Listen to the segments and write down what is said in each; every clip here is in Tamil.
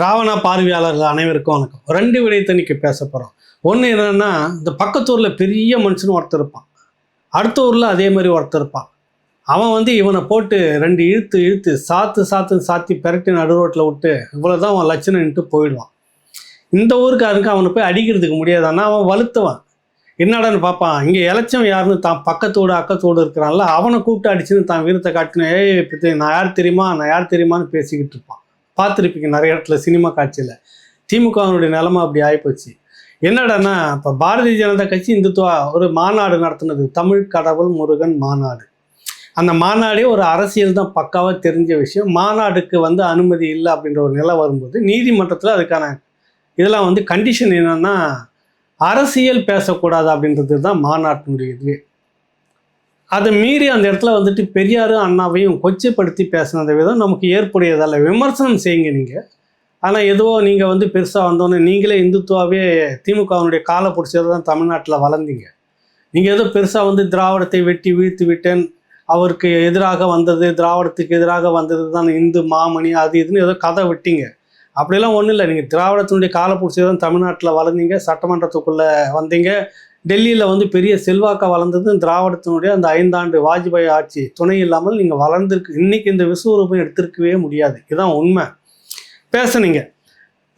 ராவணா பார்வையாளர்கள் அனைவருக்கும் வணக்கம். ரெண்டு விடயத்தை இன்னைக்கு பேச போகிறோம் ஒன்று என்னென்னா இந்த பக்கத்தூரில் பெரிய மனுஷன் ஒருத்தர் இருப்பான். அடுத்த ஊரில் அதே மாதிரி ஒருத்தர் இருப்பான். அவன் வந்து இவனை போட்டு ரெண்டு இழுத்து இழுத்து சாத்து சாத்துன்னு சாத்தி பெரட்டி நடு ரோட்டில் விட்டு இவ்வளோ தான் அவன் லட்சணம்ட்டு போயிடுவான். இந்த ஊருக்காருக்கு அவனை போய் அடிக்கிறதுக்கு முடியாதான்னா அவன் வலுத்துவான். என்னடான்னு பார்ப்பான். இங்கே இலச்சம் யாருன்னு தான் பக்கத்தோடு அக்கத்தோடு இருக்கிறான்ல அவனை கூப்பிட்டு அடிச்சுன்னு தான் வீரத்தை காட்டின ஏய் நான் யார் தெரியுமா? நான் யார் தெரியுமான்னு பேசிக்கிட்டு இருப்பான். பார்த்துருப்பீங்க நிறைய இடத்துல சினிமா காட்சியில். திமுகவினுடைய நிலமை அப்படி ஆகிப்போச்சு என்னடான்னா இப்போ பாரதிய ஜனதா கட்சி இந்துத்துவா ஒரு மாநாடு நடத்துனது. தமிழ் கடவுள் முருகன் மாநாடு. அந்த மாநாடே ஒரு அரசியல் தான் பக்காவாக தெரிஞ்ச விஷயம். மாநாடுக்கு வந்து அனுமதி இல்லை அப்படின்ற ஒரு நிலை வரும்போது நீதிமன்றத்தில் அதுக்கான இதெல்லாம் வந்து கண்டிஷன் என்னென்னா அரசியல் பேசக்கூடாது அப்படின்றது தான் மாநாட்டினுடைய இதுவே. அதை மீறி அந்த இடத்துல வந்துட்டு பெரியாரும் அண்ணாவையும் கொச்சைப்படுத்தி பேசினத விதம் நமக்கு ஏற்புடையதல்ல விமர்சனம் செய்யுங்க நீங்கள் ஆனால் எதுவோ நீங்கள் வந்து பெருசாக வந்தோன்னே நீங்களே இந்துத்துவாவே திமுகவினுடைய காலை பிடிச்சது தான் தமிழ்நாட்டில் வளர்ந்தீங்க. நீங்கள் ஏதோ பெருசாக வந்து திராவிடத்தை வெட்டி வீழ்த்து விட்டேன் அவருக்கு எதிராக வந்தது திராவிடத்துக்கு எதிராக வந்தது தான் இந்து மாமணி அது இதுன்னு ஏதோ கதை விட்டீங்க. அப்படிலாம் ஒன்றும் இல்லை. நீங்கள் திராவிடத்தினுடைய காலை பிடிச்சது தான் தமிழ்நாட்டில் வளர்ந்தீங்க சட்டமன்றத்துக்குள்ளே வந்தீங்க டெல்லியில் வந்து பெரிய செல்வாக்கா வளர்ந்தது திராவிடத்தினுடைய அந்த ஐந்தாண்டு வாஜ்பாய் ஆட்சி துணை இல்லாமல் நீங்கள் வளர்ந்துருக்கு. இன்றைக்கி இந்த விஸ்வரூபம் எடுத்திருக்கவே முடியாது. இதுதான் உண்மை. பேசுனீங்க.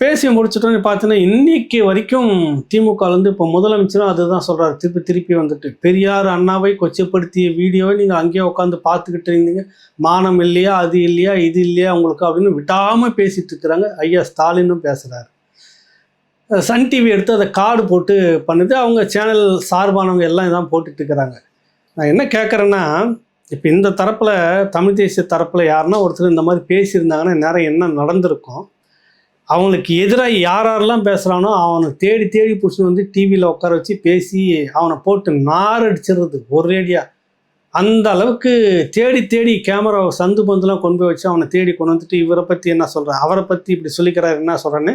பேசி முடிச்சிட்டோன்னு பார்த்தீங்கன்னா இன்னைக்கு வரைக்கும் திமுகலேருந்து இப்போ முதலமைச்சரும் அதுதான் சொல்கிறார் திருப்பி திருப்பி வந்துட்டு பெரியார் அண்ணாவை கொச்சப்படுத்திய வீடியோவை நீங்கள் அங்கேயே உட்காந்து பார்த்துக்கிட்டு இருந்தீங்க. மானம் இல்லையா அது இல்லையா இது இல்லையா உங்களுக்கு அப்படின்னு விடாமல் பேசிகிட்டு இருக்கிறாங்க. ஐயா ஸ்டாலினும் பேசுகிறாரு சன் டிவி எடுத்து அதை கார்டு போட்டு பண்ணுது. அவங்க சேனல் சார்பானவங்க எல்லாம் இதான் போட்டுட்ருக்கிறாங்க நான் என்ன கேட்குறேன்னா இப்போ இந்த தரப்பில் தமிழ் தேசிய தரப்பில் யாருன்னா ஒருத்தர் இந்த மாதிரி பேசியிருந்தாங்கன்னா நேரம் என்ன நடந்திருக்கும்? அவங்களுக்கு எதிராக யார் யாரெல்லாம் பேசுகிறானோ அவனை தேடி தேடி பிடிச்சின்னு வந்து டிவியில் உட்கார வச்சு பேசி அவனை போட்டு நார் அடிச்சிடுறது ஒரேடியாக அந்த அளவுக்கு தேடி தேடி கேமரா சந்து பந்துலாம் கொண்டு போய் வச்சு அவனை தேடி கொண்டு வந்துட்டு இவரை பற்றி என்ன சொல்கிறேன் அவரை பற்றி இப்படி சொல்லிக்கிறாரு என்ன சொல்கிறேன்னு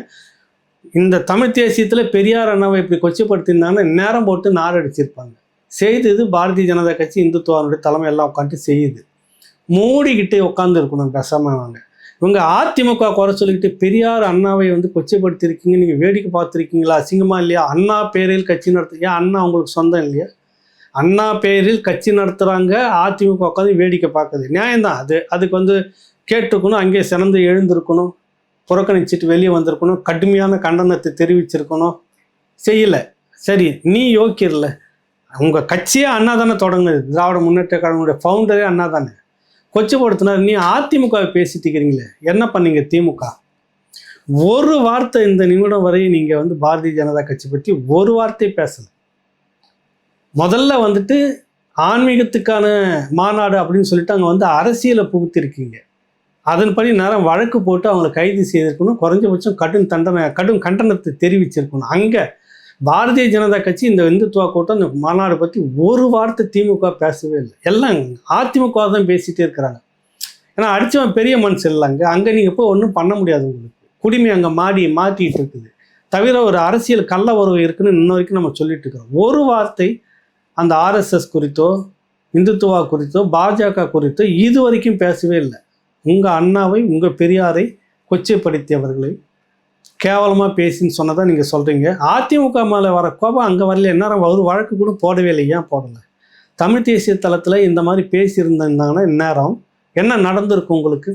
இந்த தமிழ் தேசியத்தில் பெரியார் அண்ணாவை இப்படி கொச்சைப்படுத்தியிருந்தாங்கன்னா நேரம் போட்டு நார் அடிச்சிருப்பாங்க செய்தது பாரதிய ஜனதா கட்சி இந்துத்துவானுடைய தலைமையெல்லாம் உட்காந்து செய்யுது. மூடிக்கிட்டே உட்காந்து இருக்கணும் பேசாம இவங்க அதிமுக குறை சொல்லிக்கிட்டு பெரியார் அண்ணாவை வந்து கொச்சைப்படுத்திருக்கீங்க நீங்கள் வேடிக்கை பார்த்துருக்கீங்களா? அசிங்கமா இல்லையா? அண்ணா பேரில் கட்சி நடத்து ஏன் அண்ணா உங்களுக்கு சொந்தம் இல்லையா? அண்ணா பேரில் கட்சி நடத்துகிறாங்க அதிமுக உட்காந்து வேடிக்கை பார்க்குது. நியாயம்தான். அது அதுக்கு வந்து கேட்டுக்கணும் அங்கேயே சிறந்து எழுந்திருக்கணும். புறக்கணிச்சிட்டு வெளியே வந்திருக்கணும். கடுமையான கண்டனத்தை தெரிவிச்சிருக்கணும். செய்யலை. சரி நீ யோக்கியர்ல. உங்கள் கட்சியே அண்ணா தானே தொடங்குது. திராவிட முன்னேற்ற கழகங்களுடைய ஃபவுண்டரே அண்ணா தானே கொச்சைப்படுத்தினார். நீ அதிமுகவை பேசிட்டு இருக்கிறீங்களே. என்ன பண்ணீங்க திமுக? ஒரு வார்த்தை இந்த நிமிடம் வரை நீங்கள் வந்து பாரதிய ஜனதா கட்சி பற்றி ஒரு வார்த்தை பேசலை. முதல்ல வந்துட்டு ஆன்மீகத்துக்கான மாநாடு அப்படின்னு சொல்லிட்டு அங்கே வந்து அரசியலை புகுத்திருக்கீங்க. அதன்படி நேரம் வழக்கு போட்டு அவங்களை கைது செய்திருக்கணும். குறைஞ்சபட்சம் கடும் தண்டனை கடும் கண்டனத்தை தெரிவிச்சிருக்கணும். அங்கே பாரதிய ஜனதா கட்சி இந்த இந்துத்துவா கூட்டம் இந்த மாநாடு பற்றி ஒரு வார்த்தை திமுக பேசவே இல்லை. எல்லாம் அதிமுக தான் பேசிகிட்டே இருக்கிறாங்க. ஏன்னா அடித்தவன் பெரிய மனுஷன் இல்லைங்க அங்கே. நீங்கள் போய் ஒன்றும் பண்ண முடியாது உங்களுக்கு. குடிமை அங்கே மாடி மாட்டிகிட்டு இருக்குது. தவிர ஒரு அரசியல் கள்ள உறவு இருக்குன்னு இன்ன வரைக்கும் நம்ம சொல்லிட்டு இருக்கிறோம். ஒரு வார்த்தை அந்த ஆர்எஸ்எஸ் குறித்தோ இந்துத்துவா குறித்தோ பாஜக குறித்தோ இது வரைக்கும் பேசவே இல்லை. உங்கள் அண்ணாவை உங்கள் பெரியாரை கொச்சைப்படுத்தியவர்களை கேவலமாக பேசின்னு சொன்னதை நீங்கள் சொல்கிறீங்க அதிமுக மேலே வர கோபம் அங்கே வரல. என்ன ஒரு வழக்கு கூட போடவே இல்லை. ஏன் போடலை? தமிழ் தேசிய தளத்தில் இந்த மாதிரி பேசியிருந்தாங்கன்னா இந்நேரம் என்ன நடந்திருக்கும் உங்களுக்கு?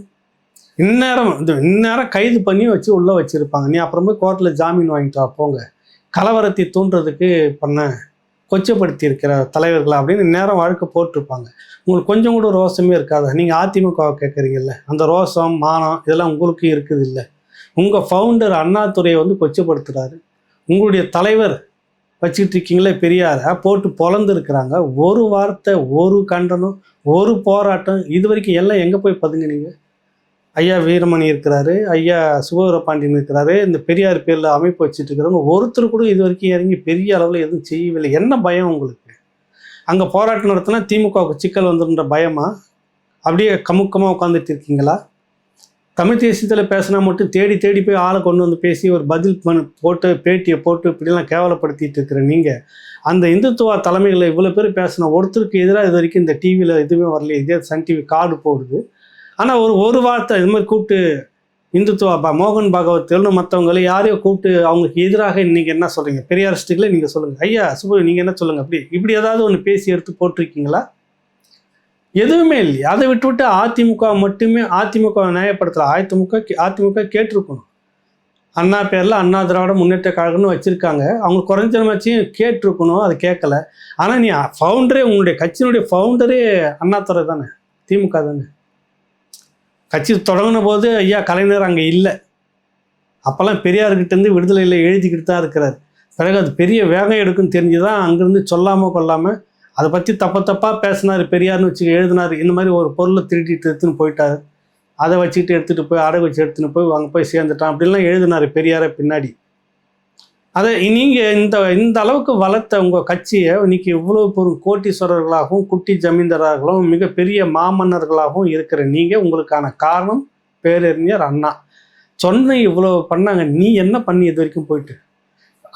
இந்நேரம் இந்த இந்நேரம் கைது பண்ணி வச்சு உள்ளே வச்சுருப்பாங்க. நீ அப்புறமே கோர்ட்டில் ஜாமீன் வாங்கிட்டு போங்க. கலவரத்தை தூண்டுறதுக்கு பண்ண கொச்சப்படுத்தி இருக்கிற தலைவர்களா அப்படின்னு நேரம் வழக்கு போட்டிருப்பாங்க. உங்களுக்கு கொஞ்சம் கூட ரோசமே இருக்காது? நீங்கள் அதிமுக கேட்குறீங்கல்ல. அந்த ரோசம் மானம் இதெல்லாம் உங்களுக்கும் இருக்குது இல்லை உங்கள் ஃபவுண்டர் அண்ணாதுரையை வந்து கொச்சப்படுத்துகிறாரு உங்களுடைய தலைவர் வச்சுக்கிட்டு இருக்கீங்களே பெரியார போட்டு பொழந்துருக்குறாங்க. ஒரு வார்த்தை ஒரு கண்டனம் ஒரு போராட்டம் இது வரைக்கும் எல்லாம் எங்கே போய் பதுங்கினீங்க? ஐயா வீரமணி இருக்கிறாரு ஐயா சுகவரபாண்டியன் இருக்கிறாரு. இந்த பெரியார் பேரில் அமைப்பு வச்சுட்டு இருக்கிறவங்க ஒருத்தர் கூட இது வரைக்கும் இறங்கி பெரிய அளவில் எதுவும் செய்யவில்லை. என்ன பயம் உங்களுக்கு? அங்கே போராட்டம் நடத்தினா திமுகவுக்கு சிக்கல் வந்துடுன்ற பயமா? அப்படியே கமுக்கமாக உட்காந்துட்டு இருக்கீங்களா? தமிழ் தேசியத்தில் பேசினா மட்டும் தேடி தேடி போய் ஆளை கொண்டு வந்து பேசி ஒரு பதில் பண்ண போட்டு பேட்டியை போட்டு இப்படிலாம் கேவலப்படுத்திட்டு இருக்கிற நீங்கள் அந்த இந்துத்துவ தலைமைகளை இவ்வளோ பேர் பேசின ஒருத்தருக்கு எதிராக இது வரைக்கும் இந்த டிவியில் எதுவுமே வரல இதே சன் டிவி கார்டு போடுது. ஆனால் ஒரு ஒரு வார்த்தை இது மாதிரி கூப்பிட்டு இந்துத்துவா பா மோகன் பாகவத்கள்னு மற்றவங்களை யாரையோ கூப்பிட்டு அவங்களுக்கு எதிராக இன்றைக்கி என்ன சொல்றீங்க? பெரியாரிஸ்டுகளே நீங்கள் சொல்லுங்கள் ஐயா சுபு நீங்கள் என்ன சொல்லுங்கள் அப்படி இப்படி ஏதாவது ஒன்று பேசி எடுத்து போட்டிருக்கீங்களா? எதுவுமே இல்லையா. அதை விட்டு விட்டு அதிமுக மட்டுமே அதிமுக நியாயப்படுத்தலை. அதிமுக அதிமுக கேட்டிருக்கணும். அண்ணா பேரில் அண்ணா திராவிட முன்னேற்ற கழகம்னு வச்சுருக்காங்க. அவங்க குறைஞ்சமாச்சும் கேட்டிருக்கணும். அது கேட்கல. ஆனால் நீ ஃபவுண்டரே உங்களுடைய கட்சியினுடைய ஃபவுண்டரே அண்ணாதுரை தானே? திமுக தானே? கட்சி தொடங்கின போது ஐயா கலைஞர் அங்கே இல்லை. அப்போல்லாம் பெரியார்கிட்டேருந்து விடுதலையில் எழுதிக்கிட்டு தான் இருக்கிறார். பிறகு அது பெரிய வேகம் எடுக்குன்னு தெரிஞ்சு தான் அங்கேருந்து சொல்லாமல் கொள்ளாமல் அதை பற்றி தப்ப தப்பாக பேசினார் பெரியார்னு வச்சு எழுதினார். இந்த மாதிரி ஒரு பொருளை திருடிட்டு எடுத்துன்னு போயிட்டார். அதை வச்சுக்கிட்டு எடுத்துகிட்டு போய் அடகு வச்சு எடுத்துன்னு போய் அங்கே போய் சேர்ந்துட்டான். அப்படிலாம் எழுதினார் பெரியாரை பின்னாடி. அதை நீங்கள் இந்த இந்த அளவுக்கு வளர்த்த உங்கள் கட்சியை இன்னைக்கு இவ்வளோ பெரும் கோட்டீஸ்வரர்களாகவும் குட்டி ஜமீன்தாராகவும் மிகப்பெரிய மாமன்னர்களாகவும் இருக்கிற நீங்கள் உங்களுக்கான காரணம் பேரறிஞர் அண்ணா. சொன்ன இவ்வளோ பண்ணாங்க. நீ என்ன பண்ணி இது வரைக்கும் போயிட்டு?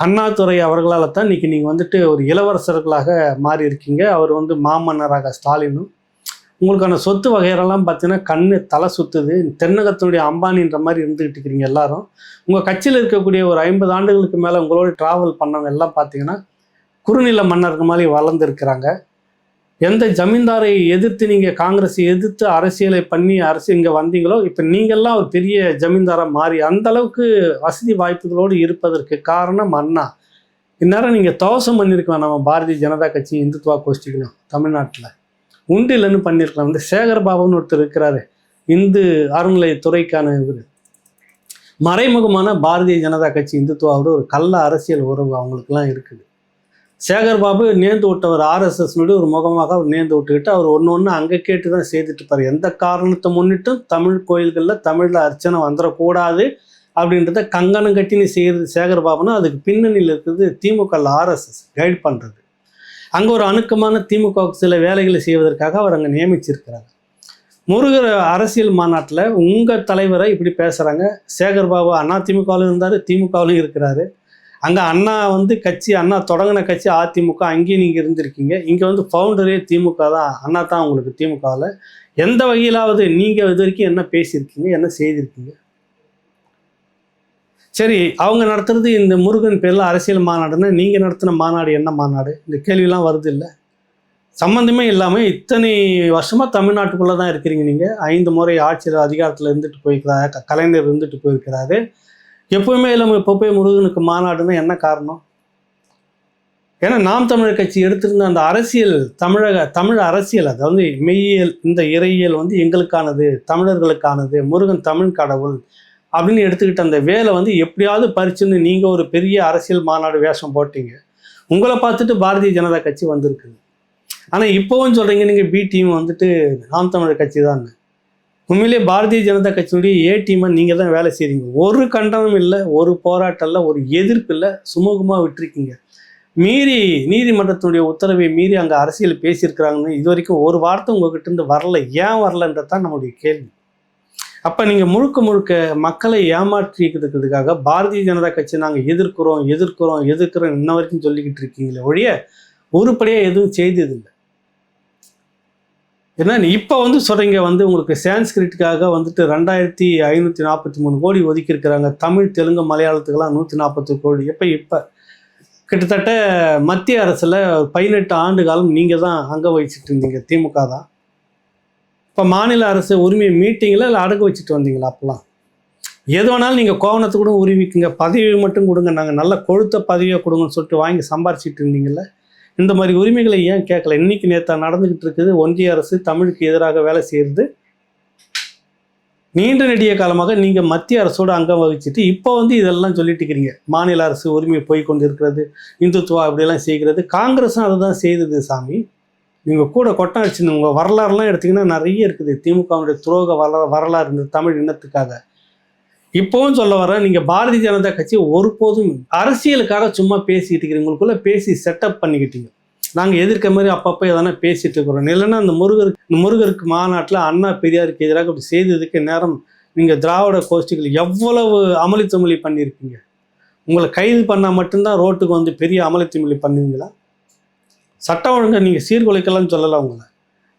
அண்ணாதுரை அவர்களால் தான் இன்னைக்கு நீங்கள் வந்துட்டு ஒரு இளவரசர்களாக மாறி இருக்கீங்க அவர் வந்து மாமன்னராக ஸ்டாலினும் உங்களுக்கான சொத்து வகையறெல்லாம் பார்த்தீங்கன்னா கண்ணு தலை சுத்துது. தென்னகத்தினுடைய அம்பானின்ற மாதிரி இருந்துகிட்டு இருக்கிறீங்க எல்லாரும். உங்கள் கட்சியில் இருக்கக்கூடிய ஒரு ஐம்பது ஆண்டுகளுக்கு மேலே உங்களோட ட்ராவல் பண்ணவங்க எல்லாம் பார்த்தீங்கன்னா குறுநில மன்னர்கள் மாதிரி வளர்ந்துருக்கிறாங்க. எந்த ஜமீன்தாரை எதிர்த்து நீங்கள் காங்கிரஸை எதிர்த்து அரசியலை பண்ணி அரசு இங்கே வந்தீங்களோ இப்போ நீங்கள்லாம் ஒரு பெரிய ஜமீன்தாராக மாறி அந்த அளவுக்கு வசதி வாய்ப்புகளோடு இருப்பதற்கு காரணம் அண்ணா. இந்நேரம் நீங்கள் தோசம் பண்ணியிருக்கலாம் நம்ம பாரதிய ஜனதா கட்சி இந்துத்துவா கோஷ்டிகளும் தமிழ்நாட்டில். உண்டு இல்லைன்னு பண்ணியிருக்கலாம். வந்து சேகர் பாபுன்னு ஒருத்தர் இருக்கிறாரு. இந்து அறநிலையத்துறைக்கான இவர். மறைமுகமான பாரதிய ஜனதா கட்சி இந்துத்துவாவோட ஒரு கள்ள அரசியல் உறவு அவங்களுக்குலாம் இருக்குது. சேகர் பாபு நேர்ந்து விட்டவர் ஆர்எஸ்எஸ்னுடைய ஒரு முகமாக அவர் நேர்ந்து விட்டுக்கிட்டு அவர் ஒன்று ஒன்று அங்கே கேட்டு தான் செய்துட்டு இருப்பார். எந்த காரணத்தை முன்னிட்டும் தமிழ் கோயில்களில் தமிழில் அர்ச்சனை வந்துடக்கூடாது அப்படின்றத கங்கணம் கட்டி நீ செய்கிறது சேகர் பாபுனா அதுக்கு பின்னணியில் இருக்கிறது திமுக ஆர்எஸ்எஸ் கைட் பண்ணுறது அங்கே ஒரு அணுக்கமான திமுக சில வேலைகளை செய்வதற்காக அவர் அங்கே நியமிச்சிருக்கிறார். முருகர் அரசியல் மாநாட்டில் உங்கள் தலைவரை இப்படி பேசுகிறாங்க சேகர் பாபு அண்ணா திமுகவிலும் இருந்தார் திமுகவிலும் இருக்கிறாரு. அங்கே அண்ணா வந்து கட்சி அண்ணா தொடங்கின கட்சி அதிமுக அங்கேயும் நீங்கள் இருந்திருக்கீங்க. இங்கே வந்து ஃபவுண்டரே திமுக தான் அண்ணா தான் உங்களுக்கு திமுகவில். எந்த வகையிலாவது நீங்கள் இது வரைக்கும் என்ன பேசியிருக்கீங்க என்ன செய்திருக்கீங்க? சரி அவங்க நடத்துறது இந்த முருகன் பேரில் அரசியல் மாநாடுன்னு நீங்கள் நடத்தின மாநாடு என்ன மாநாடு? இந்த கேள்விலாம் வருது இல்லை. சம்மந்தமே இல்லாமல் இத்தனை வருஷமாக தமிழ்நாட்டுக்குள்ளே தான் இருக்கிறீங்க நீங்கள் ஐந்து முறை ஆட்சியில் அதிகாரத்தில் இருந்துட்டு போயிருக்கிறாரு க- கலைஞர் இருந்துட்டு போயிருக்கிறாரு. எப்பவுமே இல்லாமல் இப்போ போய் முருகனுக்கு மாநாடுன்னா என்ன காரணம்? ஏன்னா நாம் தமிழர் கட்சி எடுத்திருந்த அந்த அரசியல் தமிழக தமிழ் அரசியல் அதாவது மெய்யியல் இந்த இறையியல் வந்து எங்களுக்கானது தமிழர்களுக்கானது முருகன் தமிழ் கடவுள் அப்படின்னு எடுத்துக்கிட்ட அந்த வேலை வந்து எப்படியாவது பறிச்சுன்னு நீங்கள் ஒரு பெரிய அரசியல் மாநாடு வேஷம் போட்டீங்க. உங்களை பார்த்துட்டு பாரதிய ஜனதா கட்சி வந்திருக்குது. ஆனால் இப்போவும் சொல்கிறீங்க நீங்கள் பி டீம் வந்துட்டு நாம் தமிழர் கட்சி தான். உண்மையிலே பாரதிய ஜனதா கட்சியினுடைய ஏ டீமை நீங்கள் தான் வேலை செய்கிறீங்க ஒரு கண்டனம் இல்லை ஒரு போராட்டம் இல்லை ஒரு எதிர்ப்பு இல்லை சுமூகமாக விட்டுருக்கீங்க. மீறி நீதிமன்றத்தினுடைய உத்தரவை மீறி அங்கே அரசியல் பேசியிருக்கிறாங்கன்னு இது வரைக்கும் ஒரு வார்த்தை உங்ககிட்ட இருந்து வரல. ஏன் வரலன்றது தான் நம்முடைய கேள்வி. அப்போ நீங்கள் முழுக்க முழுக்க மக்களை ஏமாற்றிக்கிறதுக்காக பாரதிய ஜனதா கட்சி நாங்கள் எதிர்க்கிறோம் எதிர்க்கிறோம் எதிர்க்கிறோம் இன்ன வரைக்கும் சொல்லிக்கிட்டு இருக்கீங்களே ஒழிய உருப்படியாக எதுவும் செய்ததில்லை. ஏன்னா இப்போ வந்து சொல்கிறீங்க வந்து உங்களுக்கு சான்ஸ்கிரிட்டுக்காக வந்துட்டு ரெண்டாயிரத்தி ஐநூற்றி நாற்பத்தி மூணு கோடி ஒதுக்கியிருக்கிறாங்க. தமிழ் தெலுங்கு மலையாளத்துக்கெல்லாம் நூற்றி நாற்பத்தி கோடி. எப்போ இப்போ? கிட்டத்தட்ட மத்திய அரசில் பதினெட்டு ஆண்டு காலம் நீங்கள் தான் அங்கே வகிச்சிட்டு இருந்தீங்க திமுக தான் இப்போ மாநில அரசு உரிமை மீட்டிங்கில் இல்லை அடகு வச்சுட்டு வந்தீங்களா அப்போல்லாம்? எது வேணாலும் நீங்கள் கோவணத்தை கூட உரிமைக்குங்க பதவி மட்டும் கொடுங்க. நாங்கள் நல்ல கொழுத்த பதவியை கொடுங்கன்னு சொல்லிட்டு வாங்கி சம்பாரிச்சிட்டு இருந்தீங்கல்ல? இந்த மாதிரி உரிமைகளை ஏன் கேட்கல? இன்னைக்கு நேற்று நடந்துக்கிட்டு இருக்குது. ஒன்றிய அரசு தமிழுக்கு எதிராக வேலை செய்கிறது. நீண்ட நெடிய காலமாக நீங்கள் மத்திய அரசோடு அங்கம் வகிச்சிட்டு இப்போ வந்து இதெல்லாம் சொல்லிட்டு இருக்கிறீங்க. மாநில அரசு உரிமை போய் கொண்டு இருக்கிறது. இந்துத்துவா அப்படியெல்லாம் செய்கிறது. காங்கிரஸும் அதை தான் செய்தது சாமி. நீங்கள் கூட கொட்டம் அடிச்சு உங்கள் வரலாறுலாம் எடுத்திங்கன்னா நிறைய இருக்குது. திமுகவுடைய துரோக வரலா வரலாறு இந்த தமிழ் இனத்துக்காக. இப்போவும் சொல்ல வர நீங்கள் பாரதிய ஜனதா கட்சி ஒருபோதும் அரசியலுக்காக சும்மா பேசிக்கிட்டு இருக்கிறீங்களுக்குள்ளே பேசி செட்டப் பண்ணிக்கிட்டீங்க. நாங்கள் எதிர்க்க மாதிரி அப்பப்போ எதனா பேசிட்டு இருக்கிறோம். இல்லைன்னா அந்த முருகருக்கு இந்த முருகருக்கு மாநாட்டில் அண்ணா பெரியாருக்கு எதிராக அப்படி செய்ததுக்கு நேரம் நீங்கள் திராவிட கோஷ்டிகள் எவ்வளவு அமளித்துமளி பண்ணியிருக்கீங்க. உங்களை கைது பண்ணால் மட்டும்தான் ரோட்டுக்கு வந்து பெரிய அமளித்துமளி பண்ணுவீங்களா? சட்டம் ஒழுங்கை நீங்கள் சீர்குலைக்கலாம்னு சொல்லலாம் உங்களை.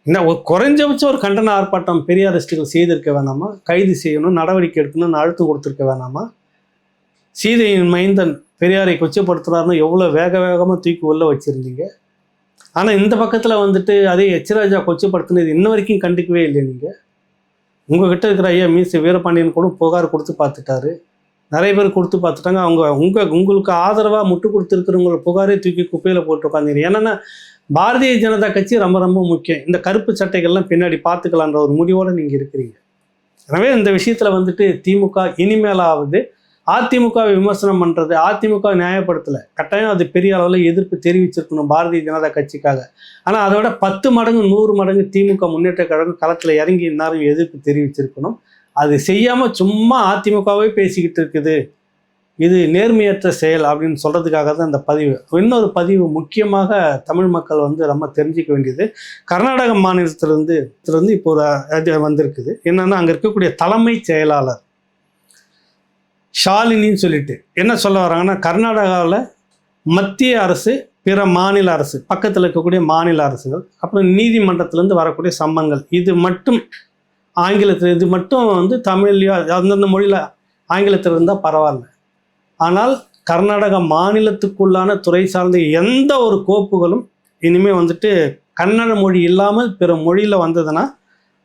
இந்த ஒரு குறைஞ்சபட்சம் ஒரு கண்டன ஆர்ப்பாட்டம் பெரியாரிஸ்டுகள் செய்திருக்க வேணாமா? கைது செய்யணும் நடவடிக்கை எடுக்கணும்னு அழுத்தம் கொடுத்துருக்க வேணாமா? சீதையின் மைந்தன் பெரியாரை கொச்சப்படுத்துறாருன்னு எவ்வளோ வேக வேகமாக தூக்கி உள்ளே வச்சுருந்தீங்க? ஆனால் இந்த பக்கத்தில் வந்துட்டு அதே எச்ராஜா கொச்சப்படுத்தினது இன்ன வரைக்கும் கண்டுக்கவே இல்லை நீங்கள் உங்ககிட்ட இருக்கிற ஐயா மீச வீரபாண்டியன் கூட புகார் கொடுத்து பார்த்துட்டாரு. நிறைய பேர் கொடுத்து பார்த்துட்டாங்க. அவங்க உங்கள் உங்களுக்கு ஆதரவாக முட்டு கொடுத்துருக்கிறவங்கள புகாரே தூக்கி குப்பையில் போட்டு உட்காந்துங்க ஏன்னா பாரதிய ஜனதா கட்சி ரொம்ப ரொம்ப முக்கியம். இந்த கருப்பு சட்டைகள்லாம் பின்னாடி பார்த்துக்கலான்ற ஒரு முடிவோடு நீங்கள் இருக்கிறீங்க. எனவே இந்த விஷயத்தில் வந்துட்டு திமுக இனிமேலாவது அதிமுகவை விமர்சனம் பண்ணுறது அதிமுக நியாயப்படுத்தலை. கட்டாயம் அது பெரிய அளவில் எதிர்ப்பு தெரிவிச்சிருக்கணும் பாரதிய ஜனதா கட்சிக்காக. ஆனால் அதை விட பத்து மடங்கு நூறு மடங்கு திமுக முன்னேற்ற கழகம் களத்தில் இறங்கி இந்நேரம் எதிர்ப்பு தெரிவிச்சிருக்கணும். அது செய்யாமல் சும்மா அதிமுகவே பேசிக்கிட்டு இருக்குது. இது நேர்மையற்ற செயல் அப்படின்னு சொல்கிறதுக்காக தான் இந்த பதிவு. இன்னொரு பதிவு முக்கியமாக தமிழ் மக்கள் வந்து ரொம்ப தெரிஞ்சிக்க வேண்டியது. கர்நாடக மாநிலத்திலேருந்து இருந்து இப்போ ஒரு இது வந்திருக்குது. என்னென்னா அங்கே இருக்கக்கூடிய தலைமை செயலாளர் ஷாலினின்னு சொல்லிட்டு என்ன சொல்ல வராங்கன்னா கர்நாடகாவில் மத்திய அரசு பிற மாநில அரசு பக்கத்தில் இருக்கக்கூடிய மாநில அரசுகள் அப்புறம் நீதிமன்றத்திலேருந்து வரக்கூடிய சம்மங்கள் இது மட்டும் ஆங்கிலத்தில் இது மட்டும் வந்து தமிழ்லையோ அந்தந்த மொழியில் ஆங்கிலத்தில் இருந்தால் பரவாயில்ல. ஆனால் கர்நாடக மாநிலத்துக்குள்ளான துறை சார்ந்த எந்த ஒரு கோப்புகளும் இனிமேல் வந்துட்டு கன்னட மொழி இல்லாமல் பிற மொழியில் வந்ததுன்னா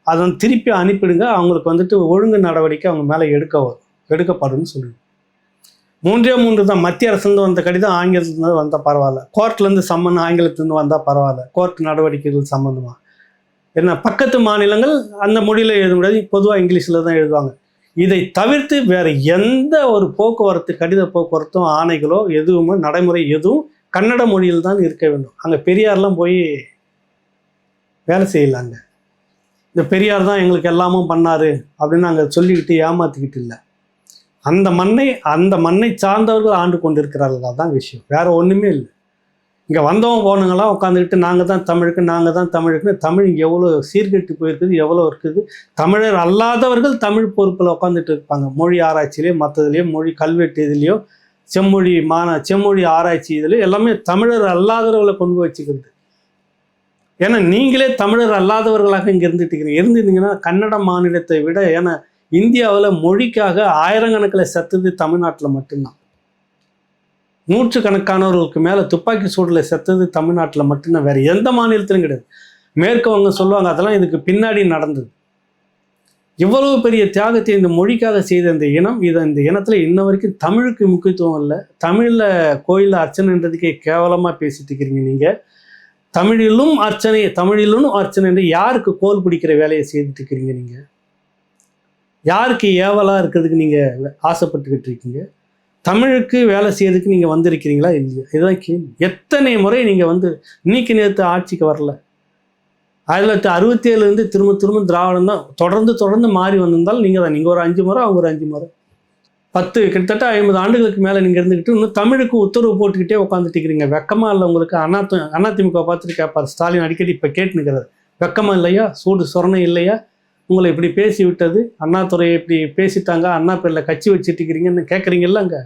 அதை திருப்பி அனுப்பிடுங்க. அவங்களுக்கு வந்துட்டு ஒழுங்கு நடவடிக்கை அவங்க மேலே எடுக்க வரும் எடுக்கப்படும் சொல்லுது மூன்றே மூன்று தான். மத்திய அரசுலேருந்து வந்த கடிதம் ஆங்கிலத்துலேருந்து வந்தால் பரவாயில்ல. கோர்ட்லேருந்து சம்மன் ஆங்கிலத்துலேருந்து வந்தால் பரவாயில்ல. கோர்ட் நடவடிக்கைகள் சம்மந்தமாக என்ன பக்கத்து மாநிலங்கள் அந்த மொழியில் எழுத முடியாது பொதுவாக இங்கிலீஷில் தான் எழுதுவாங்க. இதை தவிர்த்து வேறு எந்த ஒரு போக்குவரத்து கடித போக்குவரத்தும் ஆணைகளோ எதுவுமே நடைமுறை எதுவும் கன்னட மொழியில் தான் இருக்க வேண்டும். அங்கே பெரியார்லாம் போய் வேலை செய்யலாங்க இந்த பெரியார் தான் எங்களுக்கு எல்லாமும் பண்ணார் அப்படின்னு அங்கே சொல்லிக்கிட்டு ஏமாத்திக்கிட்டு இல்லை. அந்த மண்ணை அந்த மண்ணை சார்ந்தவர்கள் ஆண்டு கொண்டிருக்கிறார்கள். தான் விஷயம். வேறு ஒன்றுமே இல்லை. இங்கே வந்தவங்க போனவங்களாம் உட்காந்துக்கிட்டு நாங்கள் தான் தமிழுக்கு நாங்கள் தான் தமிழுக்குன்னு தமிழ் எவ்வளோ சீர்கெட்டு போயிருக்குது எவ்வளோ இருக்குது? தமிழர் அல்லாதவர்கள் தமிழ் பொறுப்பில் உட்காந்துட்டு இருப்பாங்க. மொழி ஆராய்ச்சியிலையோ மற்றதுலையோ மொழி கல்வெட்டு இதுலேயோ செம்மொழி மாண செம்மொழி ஆராய்ச்சி இதுலையோ எல்லாமே தமிழர் அல்லாதவர்களை கொண்டு வச்சுக்கிறது. ஏன்னா நீங்களே தமிழர் அல்லாதவர்களாக இங்கே இருந்துட்டு இருக்கிறீங்க இருந்திருந்தீங்கன்னா கன்னட மாநிலத்தை விட ஏன்னா இந்தியாவில் மொழிக்காக ஆயிரக்கணக்கில் செத்துது தமிழ்நாட்டில் மட்டும்தான். நூற்றுக்கணக்கானவர்களுக்கு மேலே துப்பாக்கி சூடில் செத்தது தமிழ்நாட்டில் மட்டும்தான் வேறு எந்த மாநிலத்திலும் கிடையாது. மேற்கவங்க சொல்லுவாங்க அதெல்லாம் இதுக்கு பின்னாடி நடந்தது. இவ்வளவு பெரிய தியாகத்தை இந்த மொழிக்காக செய்த இந்த இனம் இதை இந்த இனத்தில் இன்ன வரைக்கும் தமிழுக்கு முக்கியத்துவம் இல்லை. தமிழில் கோயிலில் அர்ச்சனைன்றதுக்கே கேவலமாக பேசிட்டு இருக்கிறீங்க நீங்கள் தமிழிலும் அர்ச்சனை தமிழிலும் அர்ச்சனை என்று யாருக்கு கோல் பிடிக்கிற வேலையை செய்துட்டு இருக்கிறீங்க நீங்கள் யாருக்கு ஏவலாக இருக்கிறதுக்கு நீங்கள் ஆசைப்பட்டுக்கிட்டு இருக்கீங்க? தமிழுக்கு வேலை செய்யறதுக்கு நீங்கள் வந்திருக்கிறீங்களா இல்லையா? இதுதான் கேள்வி. எத்தனை முறை நீங்கள் வந்து இன்னைக்கு நேற்று ஆட்சிக்கு வரல? ஆயிரத்தி தொள்ளாயிரத்தி அறுபத்தி ஏழுலேருந்து திரும்ப திரும்ப திராவிடம் தான் தொடர்ந்து தொடர்ந்து மாறி வந்திருந்தாலும் நீங்கள் தான். நீங்கள் ஒரு அஞ்சு முறை அவங்க ஒரு அஞ்சு முறை. பத்து கிட்டத்தட்ட ஐம்பது ஆண்டுகளுக்கு மேலே நீங்கள் இருந்துக்கிட்டு இன்னும் தமிழுக்கு உத்தரவு போட்டுக்கிட்டே உட்காந்துட்டு இருக்கிறீங்க. இல்லை உங்களுக்கு. அண்ணா அதிமுக பார்த்துட்டு கேட்பார் ஸ்டாலின் அடிக்கடி இப்போ கேட்டுனுக்கிறார் வெக்கமாக இல்லையா? சூடு சொரணை இல்லையா? உங்களை இப்படி பேசி விட்டது அண்ணாதுரை இப்படி பேசிட்டாங்க? அண்ணா பேரில் கட்சி வச்சுட்டு இருக்கிறீங்கன்னு கேட்குறீங்கல்ல அங்கே?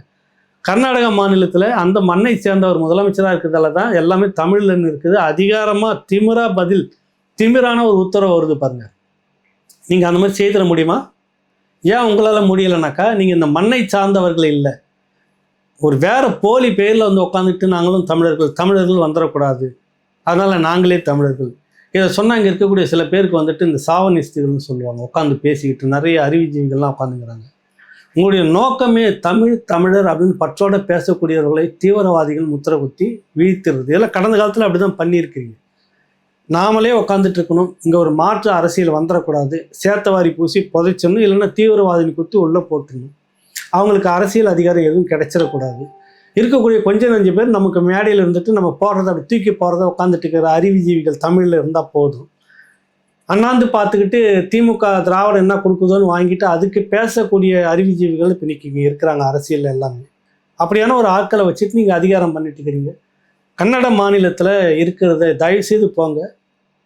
கர்நாடக மாநிலத்தில் அந்த மண்ணை சேர்ந்த ஒரு முதலமைச்சராக இருக்கிறதால தான் எல்லாமே தமிழ்லன்னு இருக்குது. அதிகாரமாக திமிரா பதில் திமிரான ஒரு உத்தரவு வருது பாருங்கள் நீங்கள் அந்த மாதிரி செய்திட முடியுமா? ஏன் உங்களால் முடியலைனாக்கா நீங்கள் இந்த மண்ணை சார்ந்தவர்கள் இல்லை. ஒரு வேறு போலி பேரில் வந்து உட்காந்துட்டு நாங்களும் தமிழர்கள் தமிழர்கள் வந்துடக்கூடாது அதனால் நாங்களே தமிழர்கள். இதை சொன்னால் இங்கே இருக்கக்கூடிய சில பேருக்கு வந்துட்டு இந்த சாவனிஸ்திகள்னு சொல்லுவாங்க. உட்காந்து பேசிக்கிட்டு நிறைய அறிவுஜீவிகள்லாம் உட்காந்துக்கிறாங்க உங்களுடைய நோக்கமே தமிழ் தமிழர் அப்படின்னு பற்றோட பேசக்கூடியவர்களை தீவிரவாதிகள் முத்திர குத்தி வீழ்த்துறது இதெல்லாம் கடந்த காலத்தில் அப்படி தான் பண்ணியிருக்கீங்க நாமளே உட்காந்துட்டு இருக்கணும். இங்கே ஒரு மாற்று அரசியல் வந்துடக்கூடாது சேத்தவாரி பூசி புதைச்சிடணும். இல்லைன்னா தீவிரவாதிని குத்தி உள்ளே போட்டுடணும். அவங்களுக்கு அரசியல் அதிகாரம் எதுவும் கிடைச்சிடக்கூடாது. இருக்கக்கூடிய கொஞ்சம் நஞ்சு பேர் நமக்கு மேடையில் இருந்துட்டு நம்ம போடுறத அப்படி தூக்கி போகிறத உட்காந்துட்டு இருக்கிற அறிவுஜீவிகள் தமிழில் இருந்தால் போதும். அண்ணாந்து பார்த்துக்கிட்டு திமுக திராவிடம் என்ன கொடுக்குதோன்னு வாங்கிட்டு அதுக்கு பேசக்கூடிய அறிவுஜீவிகள் இப்போ இன்னைக்கு இங்கே இருக்கிறாங்க அரசியலில் எல்லாமே. அப்படியான ஒரு ஆட்களை வச்சுட்டு நீங்கள் அதிகாரம் பண்ணிட்டு இருக்கிறீங்க. கன்னட மாநிலத்தில் இருக்கிறத தயவுசெய்து போங்க.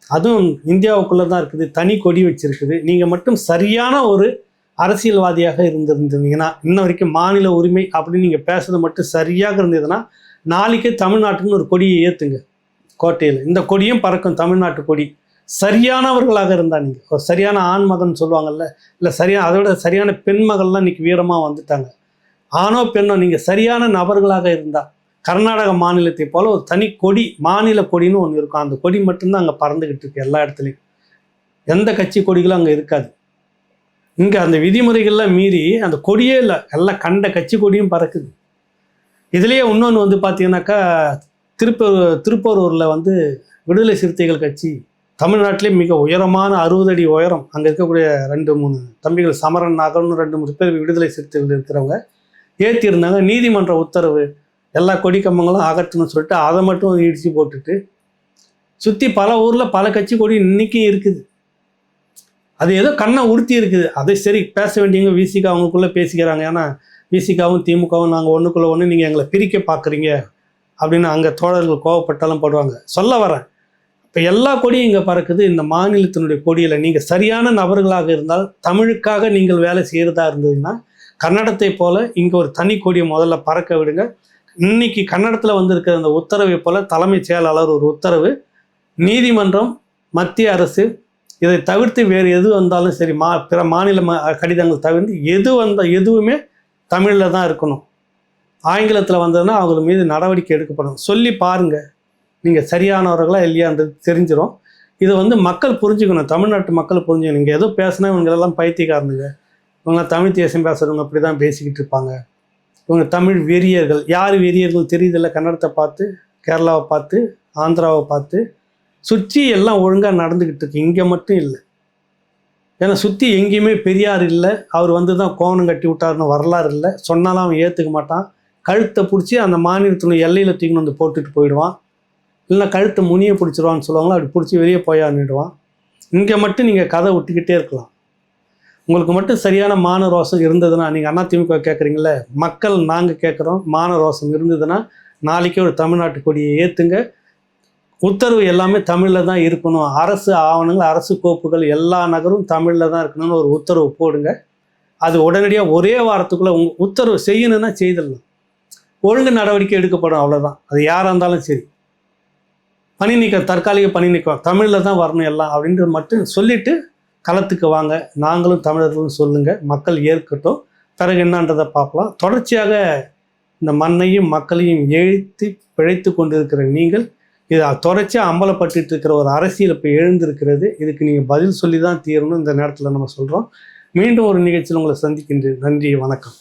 அதுவும் இந்தியாவுக்குள்ளே தான் இருக்குது. தனி கொடி வச்சிருக்குது. நீங்கள் மட்டும் சரியான ஒரு அரசியல்வாதியாக இருந்திருந்தீங்கன்னா இன்ன வரைக்கும் மாநில உரிமை அப்படின்னு நீங்கள் பேசுறது மட்டும் சரியாக இருந்ததுன்னா நாளைக்கே தமிழ்நாட்டுன்னு ஒரு கொடியை ஏற்றுங்க கோட்டையில். இந்த கொடியும் பறக்கும். தமிழ்நாட்டு கொடி. சரியானவர்களாக இருந்தா நீங்கள் ஒரு சரியான ஆண் மகன் சொல்லுவாங்கல்ல. இல்லை சரியான அதை விட சரியான பெண் மகள்லாம் இன்னைக்கு வீரமாக வந்துட்டாங்க. ஆணோ பெண்ணோ நீங்கள் சரியான நபர்களாக இருந்தால் கர்நாடக மாநிலத்தை போல ஒரு தனி கொடி மாநில கொடின்னு ஒன்று இருக்கும். அந்த கொடி மட்டும்தான் அங்கே பறந்துக்கிட்டு இருக்கு எல்லா இடத்துலையும். எந்த கட்சி கொடிகளும் அங்கே இருக்காது. இங்கே அந்த விதிமுறைகள்லாம் மீறி அந்த கொடியே இல்லை எல்லாம் கண்ட கட்சி கொடியும் பறக்குது. இதுலேயே இன்னொன்று வந்து பார்த்தீங்கன்னாக்கா திருப்பூர் திருப்பூரூரில் வந்து விடுதலை சிறுத்தைகள் கட்சி தமிழ்நாட்டிலே மிக உயரமான அறுபது அடி உயரம் அங்கே இருக்கக்கூடிய ரெண்டு மூணு தம்பிகள் சமரன் நாகர்னு ரெண்டு மூணு பேர் விடுதலை சிறுத்தைகள் இருக்கிறவங்க. ஏற்றிருந்தாங்க நீதிமன்ற உத்தரவு எல்லா கொடி கம்பங்களும் அகற்றணும்னு சொல்லிட்டு அதை மட்டும் இடித்து போட்டுட்டு சுற்றி பல ஊரில் பல கட்சி கொடி இன்னைக்கும் இருக்குது. அது ஏதோ கண்ணை உறுத்தி இருக்குது. அதை சரி பேச வேண்டியவங்க விசிகா அவங்களுக்குள்ளே பேசிக்கிறாங்க. ஏன்னா விசிகாவும் திமுகவும் நாங்கள் ஒன்றுக்குள்ளே ஒன்று நீங்கள் எங்களை பிரிக்க பார்க்குறீங்க அப்படின்னு அங்கே தோழர்கள் கோவப்பட்டாலும் போடுவாங்க. சொல்ல வரேன். இப்போ எல்லா கொடியும் இங்கே பறக்குது. இந்த மாநிலத்தினுடைய கொடியில் நீங்கள் சரியான நபர்களாக இருந்தால் தமிழுக்காக நீங்கள் வேலை செய்கிறதா இருந்ததுன்னா கன்னடத்தை போல் இங்கே ஒரு தனி கொடியை முதல்ல பறக்க விடுங்க. இன்னைக்கு கன்னடத்தில் வந்திருக்கிற அந்த உத்தரவை போல தலைமைச் செயலாளர் ஒரு உத்தரவு. நீதிமன்றம் மத்திய அரசு இதை தவிர்த்து வேறு எது வந்தாலும் சரி மா பிற மாநில ம கடிதங்கள் தவிர்த்து எது வந்த எதுவுமே தமிழில் தான் இருக்கணும். ஆங்கிலத்தில் வந்ததுன்னா அவங்க மீது நடவடிக்கை எடுக்கப்படும் சொல்லி பாருங்கள் நீங்கள் சரியானவர்களா இல்லையான்றது தெரிஞ்சிடும் இதை வந்து மக்கள் புரிஞ்சுக்கணும். தமிழ்நாட்டு மக்கள் புரிஞ்சுக்கணும். நீங்கள் ஏதோ பேசினா இவங்களெல்லாம் பைத்தியக்காரனுங்க. இவங்க தமிழ் தேசம் பேசுகிறவங்க அப்படி தான் பேசிக்கிட்டு இருப்பாங்க. இவங்க தமிழ் வெறியர்கள். யார் வெறியர்கள் தெரியுதில்ல? கன்னடத்தை பார்த்து கேரளாவை பார்த்து ஆந்திராவை பார்த்து. சுற்றி எல்லாம் ஒழுங்காக நடந்துக்கிட்டு இருக்கு. இங்கே மட்டும் இல்லை. ஏன்னா சுற்றி எங்கேயுமே பெரியார் இல்லை. அவர் வந்து தான் கோவணம் கட்டி விட்டாருன்னு வரலாறு இல்லை. சொன்னாலும் அவன் ஏற்றுக்க மாட்டான். கழுத்தை பிடிச்சி அந்த மாநிலத்தினுடைய எல்லையில் தூக்கின்னு வந்து போட்டுட்டு போயிடுவான். இல்லைன்னா கழுத்தை முனியை பிடிச்சிருவான்னு சொல்லுவாங்களோ அப்படி பிடிச்சி வெளியே போயான்னுடுவான் இங்கே மட்டும் நீங்கள் கதை விட்டுக்கிட்டே இருக்கலாம். உங்களுக்கு மட்டும் சரியான மான ரோசம் இருந்ததுன்னா நீங்கள் அண்ணா திமுக கேட்குறீங்கள மக்கள் நாங்கள் கேட்குறோம் மான ரோசம் இருந்ததுன்னா நாளைக்கே ஒரு தமிழ்நாட்டு கொடியை ஏற்றுங்க உத்தரவு எல்லாமே தமிழில் தான் இருக்கணும். அரசு ஆவணங்கள் அரசு கோப்புகள் எல்லா நகரும் தமிழில் தான் இருக்கணும்னு ஒரு உத்தரவு போடுங்க. அது உடனடியாக ஒரே வாரத்துக்குள்ளே உங்கள் உத்தரவு செய்யணும்னா செய்திடலாம். ஒழுங்கு நடவடிக்கை எடுக்கப்படும் அவ்வளோதான் அது யாராக இருந்தாலும் சரி. பணி நீக்கம் தற்காலிக பணி நீக்கம் தமிழில் தான் வரணும் எல்லாம் அப்படின்றது மட்டும் சொல்லிட்டு களத்துக்கு வாங்க. நாங்களும் தமிழர்களும் சொல்லுங்கள் மக்கள் ஏற்கட்டும். பிறகு என்னன்றதை பார்க்கலாம். தொடர்ச்சியாக இந்த மண்ணையும் மக்களையும் எழுத்து பிழைத்து கொண்டிருக்கிற நீங்கள் இதை தொடர்ச்சியாக அம்பலப்பட்டு இருக்கிற ஒரு அரசியல் இப்போ எழுந்திருக்கிறது. இதுக்கு நீங்கள் பதில் சொல்லி தான் தீரணும். இந்த நேரத்தில் நம்ம சொல்கிறோம் மீண்டும் ஒரு நிகழ்ச்சியில் உங்களை சந்திக்கின்றேன். நன்றி வணக்கம்.